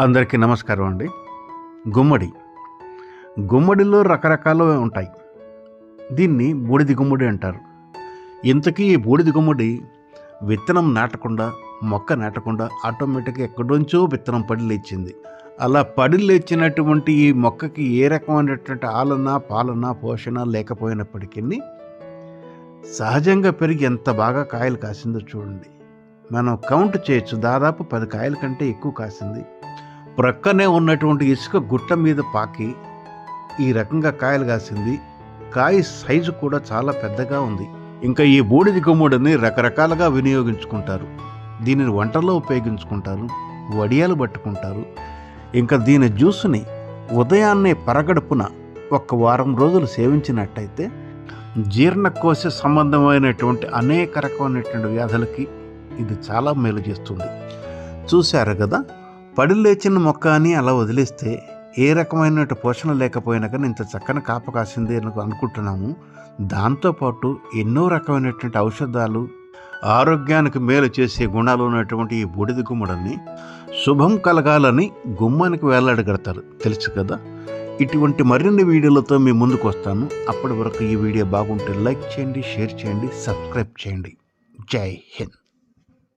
అందరికీ నమస్కారం అండి. గుమ్మడి. గుమ్మడిలో రకరకాలు ఉంటాయి. దీన్ని బూడిది గుమ్మడి అంటారు. ఇంతకీ ఈ బూడిది గుమ్మడి విత్తనం నాటకుండా మొక్క నాటకుండా ఆటోమేటిక్గా ఎక్కడొంచో విత్తనం పడి లేచింది. అలా పడి లేచినటువంటి ఈ మొక్కకి ఏ రకమైనటువంటి ఆలన పాలన పోషణ లేకపోయినప్పటికీ సహజంగా పెరిగి ఎంత బాగా కాయలు కాసిందో చూడండి. మనం కౌంట్ చేయొచ్చు. దాదాపు పది కాయల కంటే ఎక్కువ కాసింది. ప్రక్కనే ఉన్నటువంటి ఇసుక గుట్ట మీద పాకి ఈ రకంగా కాయలు కాసింది. కాయ సైజు కూడా చాలా పెద్దగా ఉంది. ఇంకా ఈ బూడిద గుమ్మడిని రకరకాలుగా వినియోగించుకుంటారు. దీనిని వంటల్లో ఉపయోగించుకుంటారు. వడియాలు పట్టుకుంటారు. ఇంకా దీని జ్యూస్ని ఉదయాన్నే పరగడుపున ఒక వారం రోజులు సేవించినట్టయితే జీర్ణకోశ సంబంధమైనటువంటి అనేక రకమైనటువంటి వ్యాధులకి ఇది చాలా మేలు చేస్తుంది. చూశారు కదా? పడి లేచిన మొక్క అని అలా వదిలేస్తే ఏ రకమైన పోషణ లేకపోయినా కానీ ఇంత చక్కని కాప కాసింది అని అనుకుంటున్నాము. దాంతోపాటు ఎన్నో రకమైనటువంటి ఔషధాలు ఆరోగ్యానికి మేలు చేసే గుణాలు ఉన్నటువంటి ఈ బూడిద గుమ్మడల్ని శుభం కలగాలని గుమ్మానికి వేలాడగడతారు తెలుసు కదా? ఇటువంటి మరిన్ని వీడియోలతో మీ ముందుకు వస్తాను. అప్పటి వరకు ఈ వీడియో బాగుంటే లైక్ చేయండి షేర్ చేయండి సబ్స్క్రైబ్ చేయండి. జై హింద్.